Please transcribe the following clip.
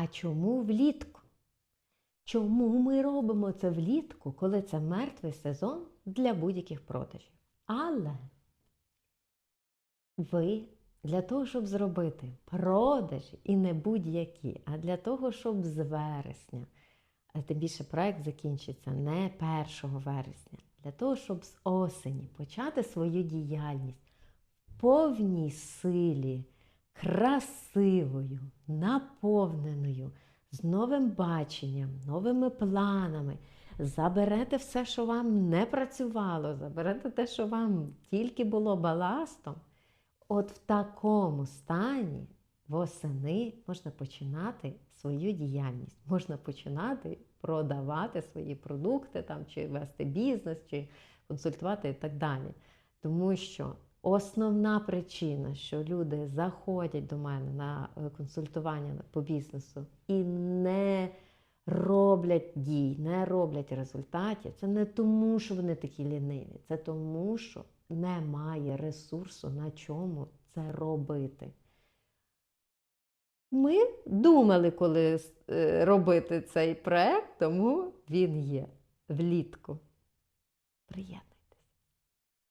А чому влітку? Чому ми робимо це влітку, коли це мертвий сезон для будь-яких продажів? Але ви для того, щоб зробити продажі і не будь-які, а для того, щоб з вересня, а тим більше проект закінчиться не 1 вересня, для того, щоб з осені почати свою діяльність в повній силі, красивою, наповненою, з новим баченням, новими планами. Заберете все, що вам не працювало, заберете те, що вам тільки було баластом. От в такому стані восени можна починати свою діяльність, можна починати продавати свої продукти, там, чи вести бізнес, чи консультувати і так далі. Тому що основна причина, що люди заходять до мене на е, консультування по бізнесу і не роблять дій, не роблять результатів, це не тому, що вони такі ліниві, це тому, що немає ресурсу, на чому це робити. Ми думали, коли е, робити цей проект, тому він є влітку. Приєднуйтесь.